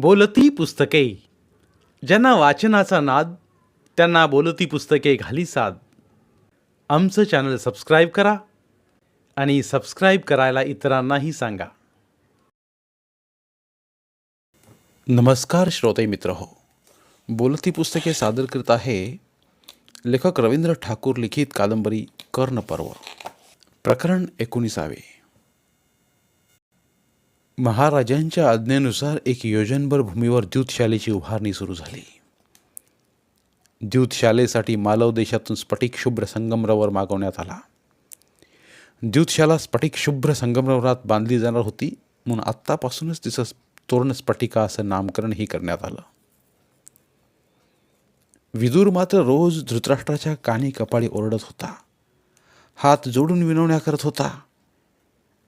बोलती पुस्तके. ज्यांना वाचनाचा नाद त्यांना बोलती पुस्तके घाली साद. आमचं चॅनल सबस्क्राईब करा आणि सबस्क्राईब करायला इतरांनाही सांगा. नमस्कार श्रोते मित्र हो. बोलती पुस्तके सादर करत आहे लेखक रवींद्र ठाकूर लिखित कादंबरी कर्णपर्व. प्रकरण एकोणीसावे. महाराजांच्या आज्ञेनुसार एक योजनभर भूमीवर द्यूतशालेची उभारणी सुरू झाली. द्यूतशालेसाठी मालव देशातून स्फटिक शुभ्र संगमरवर मागवण्यात आला. द्यूतशाला स्फटिक शुभ्र संगमरवरात बांधली जाणार होती म्हणून आत्तापासूनच तिचं तोरण स्फटिका असं नामकरणही करण्यात आलं. विदूर मात्र रोज धृतराष्ट्राच्या कानी कपाळी ओरडत होता. हात जोडून विनवण्या करत होता.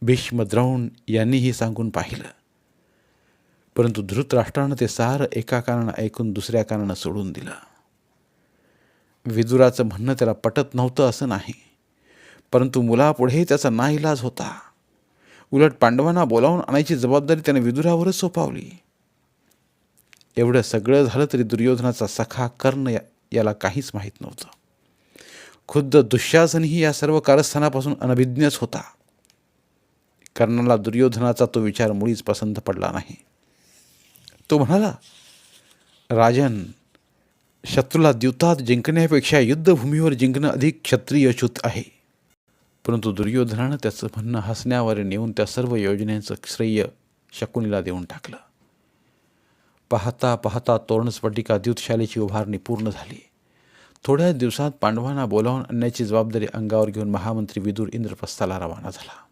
भीष्म द्रोण यांनीही सांगून पाहिलं. परंतु धृतराष्ट्रानं ते सार एका कारणानं ऐकून दुसऱ्या कारणानं सोडून दिलं. विदुराचं म्हणणं त्याला पटत नव्हतं असं नाही. परंतु मुलापुढे त्याचा नाईलाज होता. उलट पांडवांना बोलावून आणायची जबाबदारी त्याने विदुरावरच सोपावली. एवढं सगळं झालं तरी दुर्योधनाचा सखा कर्ण या याला काहीच माहीत नव्हतं. खुद्द दुःशासनही या सर्व कारस्थानापासून अनभिज्ञच होता. कर्णाला दुर्योधनाचा तो विचार मुळीच पसंत पडला नाही. तो म्हणाला राजन शत्रूला द्यूतात जिंकण्यापेक्षा युद्धभूमीवर जिंकणं अधिक क्षत्रियच्युत आहे. परंतु दुर्योधनानं त्याचं म्हणणं हसण्यावर नेऊन त्या सर्व योजनेचं श्रेय शकुनीला देऊन टाकलं. पाहता पाहता तोरणस्फटिका द्यूतशालेची उभारणी पूर्ण झाली. थोड्या दिवसात पांडवांना बोलावून आणण्याची जबाबदारी अंगावर घेऊन महामंत्री विदूर इंद्रप्रस्थाला रवाना झाला.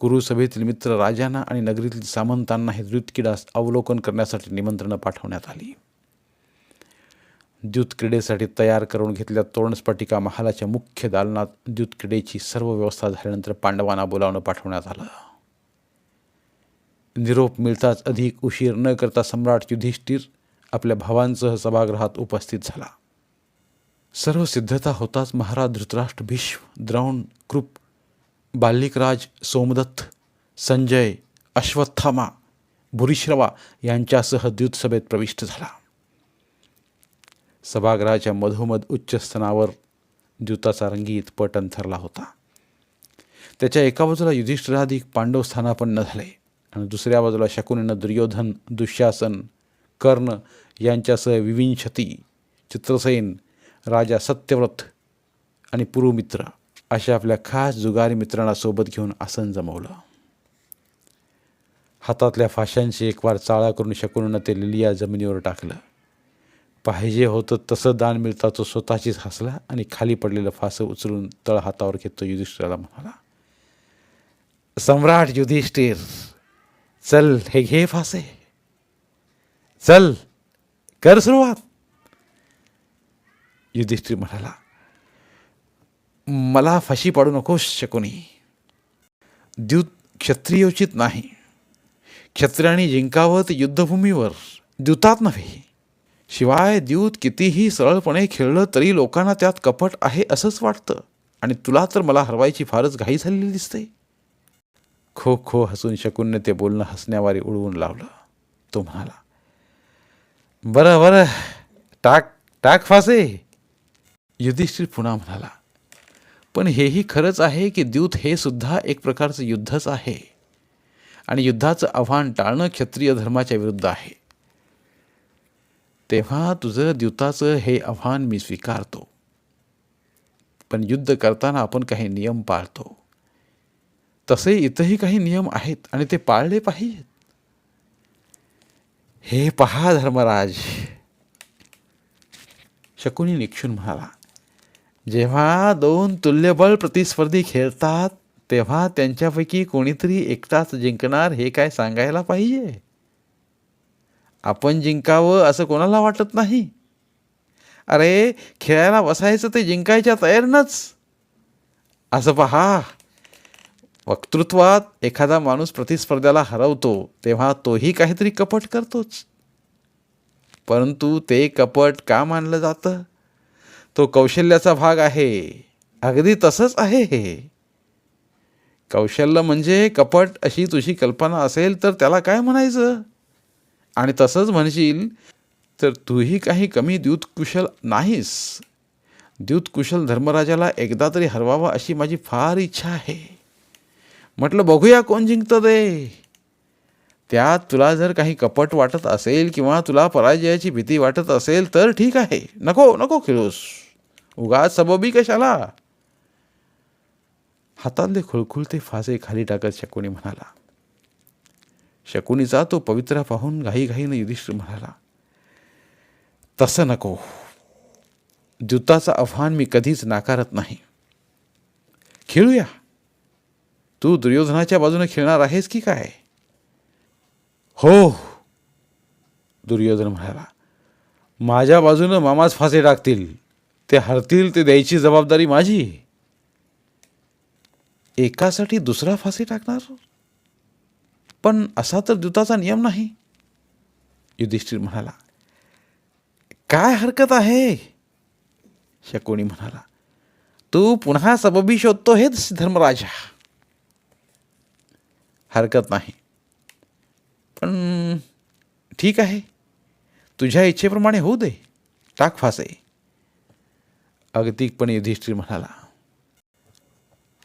कुरुसभेतील मित्र राजांना आणि नगरीतील सामंतांना हे द्युतक्रीडास अवलोकन करण्यासाठी निमंत्रणं पाठवण्यात आली. द्युतक्रीडेसाठी तयार करून घेतलेल्या तोरणस्फटिका महालाच्या मुख्य दालनात द्युतक्रीडेची सर्व व्यवस्था झाल्यानंतर पांडवांना बोलावणं पाठवण्यात आलं. निरोप मिळताच अधिक उशीर न करता सम्राट युधिष्ठिर आपल्या भावांसह सभागृहात उपस्थित झाला. सर्व सिद्धता होताच महाराज धृतराष्ट्र भीष्म द्रोण कृप बाल्लिकराज सोमदत्त संजय अश्वत्थामा भूरिश्रवा यांच्यासह द्यूतसभेत प्रविष्ट झाला. सभागृहाच्या मधोमध उच्च स्तनावर द्यूताचा रंगीत पट अंथरला होता. त्याच्या एका बाजूला युधिष्ठिराधिक पांडव स्थानापन्न झाले आणि दुसऱ्या बाजूला शकुनीनं दुर्योधन दुःशासन कर्ण यांच्यासह विविंशती चित्रसेन राजा सत्यव्रत आणि पुरुमित्र अशा आपल्या खास जुगारी मित्रांना सोबत घेऊन आसन जमवलं. हातातल्या फाशांशी एक वार चाळा करून शकुनीनं ते लिलिया जमिनीवर टाकलं. पाहिजे होतं तसं दान मिळता तो स्वतःचीच हसला आणि खाली पडलेलं फासं उचलून तळ हातावर घेतो युधिष्ठिराला म्हणाला सम्राट युधिष्ठिर चल हे घे फासे. चल कर सुरुवात. युधिष्ठिर म्हणाला मला फाशी पाडू नकोस शकुनी. द्यूत क्षत्रियोचित नाही. क्षत्रियाने जिंकावं ते युद्धभूमीवर द्यूतात नव्हे. शिवाय द्यूत कितीही सरळपणे खेळलं तरी लोकांना त्यात कपट आहे असंच वाटतं. आणि तुला तर मला हरवायची फारच घाई झालेली दिसते. खो खो हसून शकुनने ते बोलणं हसण्यावारी उडवून लावलं. तो म्हणाला बरं बरं. टाक टाक फासे. युधिष्ठिर पुन्हा म्हणाला पण हेही खरंच आहे की द्यूत हे सुद्धा एक प्रकारचं युद्धच आहे. आणि युद्धाचं आव्हान टाळणं क्षत्रिय धर्माच्या विरुद्ध आहे. तेव्हा तुझं द्यूताचं हे आव्हान मी स्वीकारतो. पण युद्ध करताना आपण काही नियम पाळतो. तसे इथंही काही नियम आहेत आणि ते पाळले पाहिजेत. हे पहा धर्मराज. शकुनी निक्षून म्हणाला जेव्हा दोन तुल्यबळ प्रतिस्पर्धी खेळतात तेव्हा त्यांच्यापैकी कोणीतरी एकटाच जिंकणार हे काय सांगायला पाहिजे? आपण जिंकावं असं कोणाला वाटत नाही? अरे खेळायला बसायचं ते जिंकायच्या तयारीनंच. असं पहा वक्तृत्वात एखादा माणूस प्रतिस्पर्ध्याला हरवतो तेव्हा तोही काहीतरी कपट करतोच. परंतु ते कपट का मानलं जातं? तो कौशल्याचा भाग आहे. अगदी तसंच आहे हे. कौशल्य म्हणजे कपट अशी तुझी कल्पना असेल तर त्याला काय म्हणायचं? आणि तसंच म्हणशील तर तूही काही कमी द्यूतकुशल नाहीस. द्यूतकुशल धर्मराजाला एकदा तरी हरवावा अशी माझी फार इच्छा आहे. म्हटलं बघूया कोण जिंकतं ते. त्यात तुला जर काही कपट वाटत असेल किंवा तुला पराजयाची भीती वाटत असेल तर ठीक आहे. नको नको खेळूस. उगाच सबबी कशाला? हातातले खुळखुळते फासे खाली टाकत शकुनी म्हणाला. शकुनीचा तो पवित्रा पाहून घाईघाईनं युधिष्ठिर म्हणाला तसं नको. द्युताचं आव्हान मी कधीच नाकारत नाही. खेळूया. तू दुर्योधनाच्या बाजूने खेळणार आहेस की काय? हो. दुर्योधन म्हणाला माझ्या बाजूनं मामाच फासे टाकतील. ते हरतील ते द्यायची जबाबदारी माझी. एकासाठी दुसरा फासे टाकणार? पण असा तर द्युताचा नियम नाही. युधिष्ठिर म्हणाला काय हरकत आहे? शकुनी म्हणाला तू पुन्हा सबबी शोधतो हेच धर्मराजा. हरकत नाही. पण ठीक आहे. तुझ्या इच्छेप्रमाणे होऊ दे. टाक फासे. अगतिकपणे युधिष्ठिर म्हणाला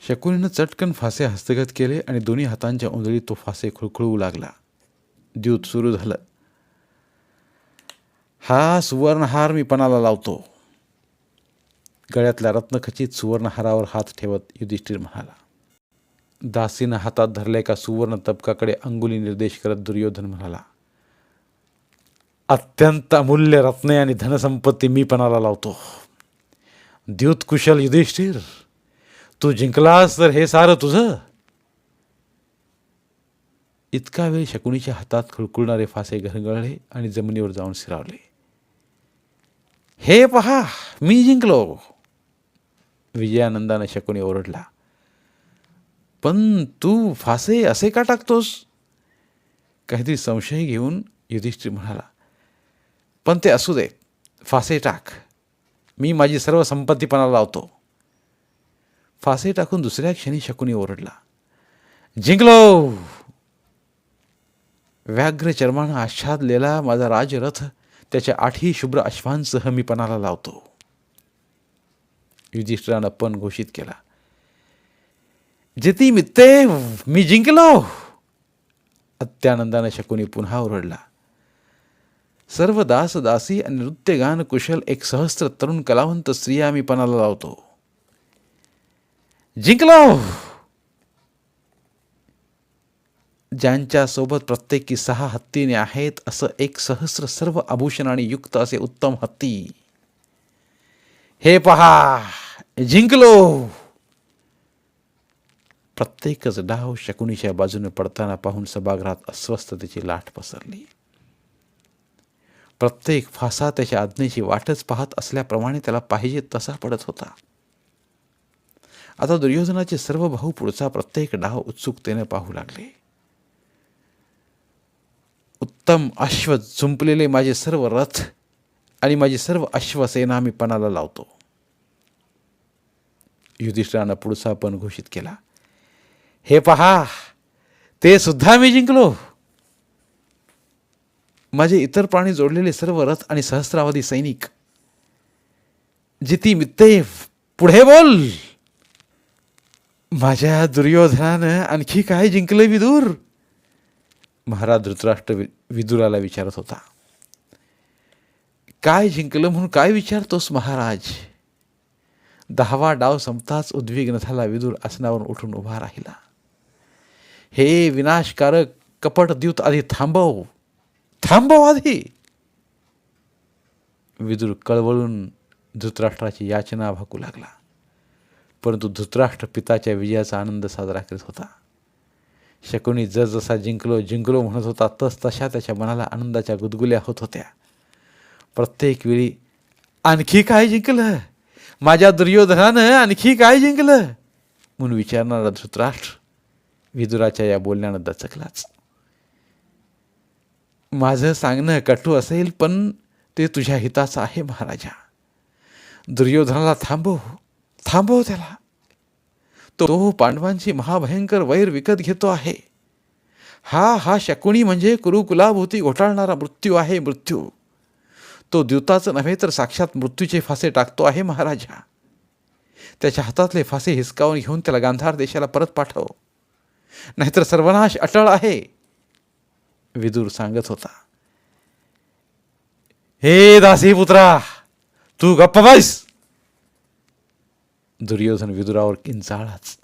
शकुनीनं चटकन फासे हस्तगत केले आणि दोन्ही हातांच्या उंदळीत तो फासे खुळखुळवू लागला. द्यूत सुरू झालं. हा सुवर्णहार मी पणाला लावतो. गळ्यातल्या रत्नखचित सुवर्णहारावर हात ठेवत युधिष्ठिर म्हणाला दासीनं हातात धरल्या एका सुवर्ण तबकाकडे अंगुली निर्देश करत दुर्योधन म्हणाला अत्यंत अमूल्य रत्ने आणि धनसंपत्ती मी पणाला लावतो. द्युतकुशल युधिष्ठिर तू जिंकलास तर हे सारं तुझं. इतका वेळ शकुनीच्या हातात खुळकुळणारे फासे घरगळले आणि जमिनीवर जाऊन शिरावले. हे पहा मी जिंकलो. विजयानंदानं शकुनी ओरडला पण तू फासे असे का टाकतोस? काहीतरी संशय घेऊन युधिष्ठिर म्हणाला पण ते असू दे फासे टाक. मी माझी सर्व संपत्तीपणा लावतो. फासे टाकून दुसऱ्या क्षणी शकुनी ओरडला जिंकलो. व्याघ्र चर्मानं आच्छादलेला माझा राजरथ त्याच्या आठही शुभ्र अश्वांसह मी पणाला लावतो. युधिष्ठिरानं पण घोषित केला जिती मित्ते मी जिंकलो. अत्यानंदाने शकुनी पुन्हा ओरडला. सर्व दास दासी आणि नृत्यगान कुशल एक सहस्त्र तरुण कलावंत स्त्रिया मी पणाला लावतो. जिंकलो! ज्यांच्या सोबत प्रत्येकी सहा हत्तीने आहेत असं एक सहस्र सर्व आभूषणाने युक्त असे उत्तम हत्ती. हे पहा! जिंकलो! प्रत्येकच डाव शकुनीच्या बाजूने पडताना पाहून सभागृहात अस्वस्थतेची लाट पसरली. प्रत्येक फासा त्याच्या आज्ञेची वाटच पाहत असल्याप्रमाणे त्याला पाहिजे तसा पडत होता. आता दुर्योधनाचे सर्व भाऊ पुढचा प्रत्येक डाव उत्सुकतेने पाहू लागले. उत्तम अश्व झुंपलेले माझे सर्व रथ आणि माझी सर्व अश्वसेना मी पणाला लावतो. युधिष्ठिरानं पुढचा पण घोषित केला. हे पहा ते सुद्धा मी जिंकलो. माझे इतर प्राणी जोडलेले सर्व रथ आणि सहस्रावधी सैनिक. जिती मित्ते पुढे बोल. माझ्या दुर्योधनानं आणखी काय जिंकलं विदूर? महाराज धृतराष्ट्र विदुराला विचारत होता. काय जिंकलं म्हणून काय विचारतोस महाराज? दहावा डाव संपताच उद्विग्न झाला विदूर आसनावरून उठून उभा राहिला. हे विनाशकारक कपट द्यूत आधी थांबव. थांबव आधी. विदुर कळवळून धृतराष्ट्राची याचना भाकू लागला. परंतु धृतराष्ट्र पिताच्या विजयाचा आनंद साजरा करीत होता. शकुनी जसजसा जिंकलो जिंकलो म्हणत होता तस तशा त्याच्या मनाला आनंदाच्या गुदगुल्या होत होत्या. प्रत्येक वेळी आणखी काय जिंकलं? माझ्या दुर्योधनानं आणखी काय जिंकलं? म्हणून विचारणारा धृतराष्ट्र विदुराच्या या बोलण्यानं दचकलाच. माझं सांगणं कटू असेल पण ते तुझ्या हिताचं आहे महाराजा. दुर्योधनाला थांबव थांबव त्याला. तो पांडवांची महाभयंकर वैर विकत घेतो आहे. हा हा शकुनी म्हणजे कुरुकुलाभूती घोटाळणारा मृत्यू आहे मृत्यू. तो द्यूताचं नव्हे तर साक्षात मृत्यूचे फासे टाकतो आहे महाराजा. त्याच्या हातातले फासे हिसकावून घेऊन त्याला गांधार देशाला परत पाठव. नाहीतर सर्वनाश अटळ आहे विदूर सांगत होता. हे दासी पुत्रा तू गप्प बस. दुर्योधन विदुरावर किंचाळाच.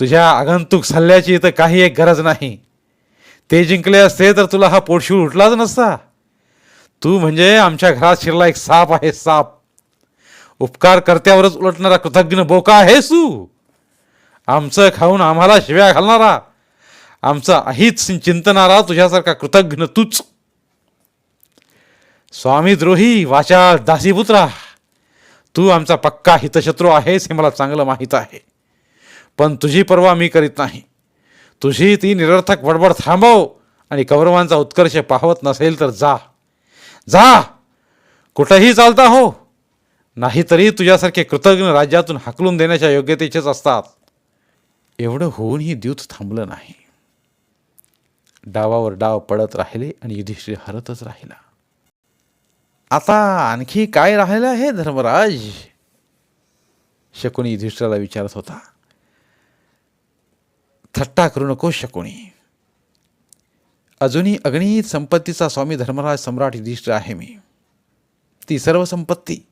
तुझ्या आगंतुक सल्ल्याची तर काही एक गरज नाही. ते जिंकले असते तर तुला हा पोटशूळ उठलाच नसता. तू म्हणजे आमच्या घरात शिरला एक साप आहे साप. उपकार करत्यावरच उलटणारा कृतज्ञ बोका आहेस तू आमचं खाऊन आम्हाला शिव्या घालणारा. आमचा अहित चिंतनारा तुझ्यासारखा कृतज्ञ तूच. स्वामीद्रोही वाचा दासीपुत्रा. तू आमचा पक्का हितशत्रू आहेस हे मला चांगलं माहीत आहे. पण तुझी पर्वा मी करीत नाही. तुझी ती निरर्थक बडबड थांबव आणि कौरवांचा उत्कर्ष पाहवत नसेल तर जा. जा! कुठंही चालता हो. नाहीतरी तुझ्यासारखे कृतज्ञ राज्यातून हाकलून देण्याच्या योग्यतेचेच असतात. एवढं होऊनही द्यूत थांबलं नाही. डावावर डाव पडत राहिले आणि युधिष्ठिर हरतच राहिला. आता आणखी काय राहिलं आहे धर्मराज? शकुनी युधिष्ठिराला विचारत होता. थट्टा करू नको शकुनी. अजूनही अगणित संपत्तीचा स्वामी धर्मराज सम्राट युधिष्ठिर आहे मी. ती सर्व संपत्ती.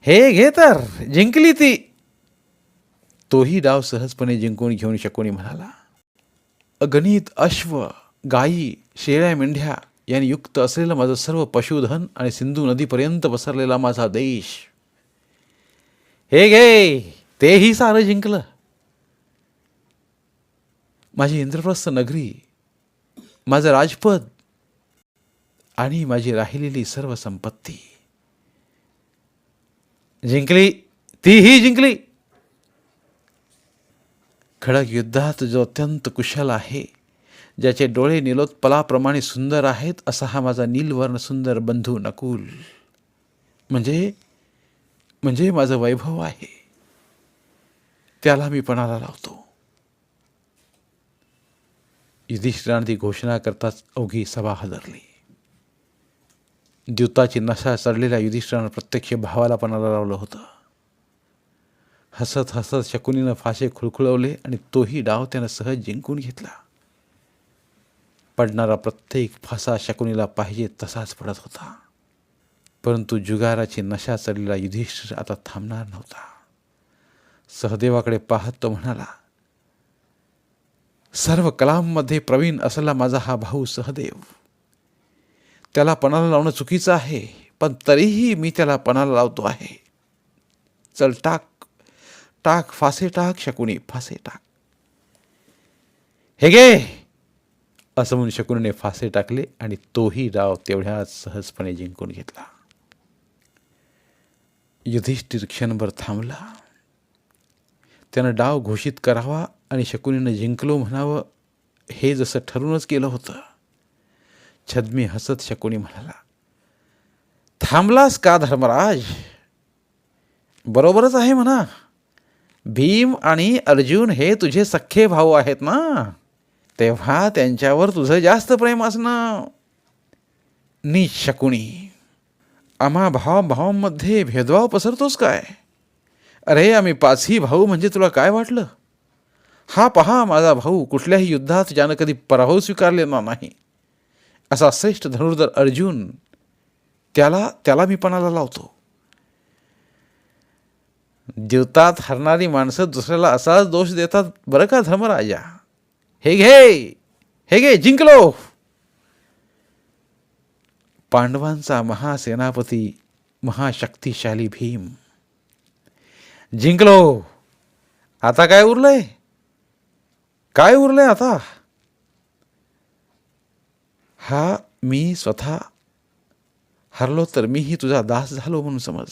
हे घे तर जिंकली ती. तोही डाव सहजपणे जिंकून घेऊन शकुनी म्हणाला अगणित अश्व गायी शेळ्या मेंढ्या यांनी युक्त असलेलं माझं सर्व पशुधन आणि सिंधू नदीपर्यंत पसरलेला माझा देश. हे घे तेही सारं जिंकलं. माझी इंद्रप्रस्थ नगरी माझं राजपद आणि माझी राहिलेली सर्व संपत्ती. जिंकली तीही जिंकली. खडक युद्धात जो अत्यंत कुशल आहे ज्याचे डोळे निलोत्पलाप्रमाणे सुंदर आहेत असा हा माझा नीलवर्ण सुंदर बंधू नकुल. म्हणजे म्हणजे माझं वैभव आहे. त्याला मी पणाला लावतो. युधिष्ठिराने ती घोषणा करताच अवघी सभा हदरली. द्युताची नशा चढलेल्या युधिष्ठिरानं प्रत्यक्ष भावाला पणाला लावलं होतं. हसत हसत शकुनीनं फाशे खुळखुळवले आणि तोही डाव त्यानं सहज जिंकून घेतला. पडणारा प्रत्येक फासा शकुनीला पाहिजे तसाच पडत होता. परंतु जुगाराची नशा चढलेला युधिष्ठिर आता थांबणार नव्हता. सहदेवाकडे पाहत तो म्हणाला सर्व कलांमध्ये प्रवीण असला माझा हा भाऊ सहदेव. त्याला पणाला लावणं चुकीचं आहे पण तरीही मी त्याला पणाला लावतो आहे. चल टाक टाक फासे टाक शकुनी फासे टाक हे गे असं म्हणून शकुनीने फासे टाकले आणि तोही डाव तेवढ्याच सहजपणे जिंकून घेतला युधिष्ठिर क्षणभर थांबला त्यानं डाव घोषित करावा आणि शकुनीनं जिंकलो म्हणावं हे जसं ठरूनच केलं होतं छद्मी हसत शकुनी म्हणाला थांबलास का धर्मराज बरोबरच आहे म्हणा भीम आणि अर्जुन हे तुझे सख्खे भाऊ आहेत ना? तेव्हा त्यांच्यावर तुझं जास्त प्रेम असणं निशकुणी आम्हा भाव भावांमध्ये भेदभाव पसरतोस काय? अरे आम्ही पाचही भाऊ म्हणजे तुला काय वाटलं? हा पहा माझा भाऊ कुठल्याही युद्धात ज्यानं कधी पराभव स्वीकारलेला नाही. असा श्रेष्ठ धनुर्धर अर्जुन त्याला त्याला मी पणाला लावतो. देवतात हरणारी माणसं दुसऱ्याला असाच दोष देतात. बरं का धर्मराजा? हे घे हे घे जिंकलो. पांडवांचा महासेनापती महाशक्तिशाली भीम. जिंकलो. आता काय उरलंय? काय उरलंय आता? हा मी स्वतः हरलो तर मीही तुझा दास झालो म्हणून समज.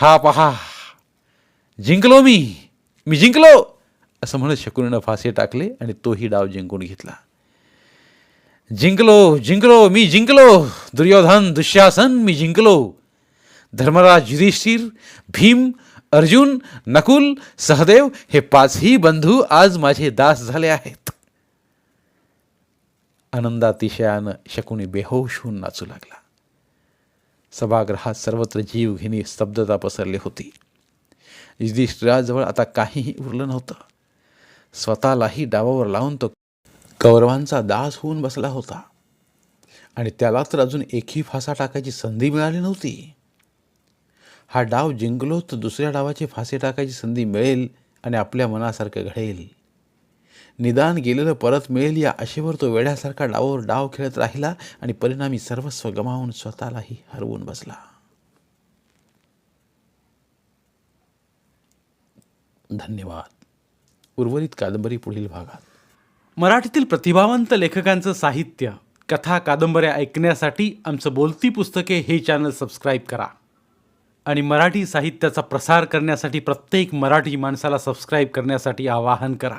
हा पहा. जिंकलो मी. मी जिंकलो. असं म्हणत शकुनीनं फासे टाकले आणि तोही डाव जिंकून घेतला. जिंकलो जिंकलो मी जिंकलो. दुर्योधन दुःशासन मी जिंकलो. धर्मराज युधिष्ठिर भीम अर्जुन नकुल सहदेव हे पाचही बंधू आज माझे दास झाले आहेत. आनंदातिशयानं शकुनी बेहोश होऊन नाचू लागला. सभागृहात सर्वत्र जीवघेणी स्तब्धता पसरली होती. युधिष्ठिराजवळ आता काहीही उरलं नव्हतं. स्वतःलाही डावावर लावून तो कौरवांचा दास होऊन बसला होता. आणि त्याला तर अजून एकही फासा टाकायची संधी मिळाली नव्हती. हा डाव जिंकलो तर दुसऱ्या डावाची फासे टाकायची संधी मिळेल आणि आपल्या मनासारखं घडेल. निदान गेलेलं परत मिळेल या आशेवर तो वेड्यासारखा डावावर डाव खेळत राहिला आणि परिणामी सर्वस्व गमावून स्वतःलाही हरवून बसला. धन्यवाद. उर्वरित कादंबरी पुढील भागात. मराठीतील प्रतिभावंत लेखकांचं साहित्य कथा कादंबऱ्या ऐकण्यासाठी आमचं बोलती पुस्तके हे चॅनल सबस्क्राईब करा. आणि मराठी साहित्याचा प्रसार करण्यासाठी प्रत्येक मराठी माणसाला सबस्क्राईब करण्यासाठी आवाहन करा.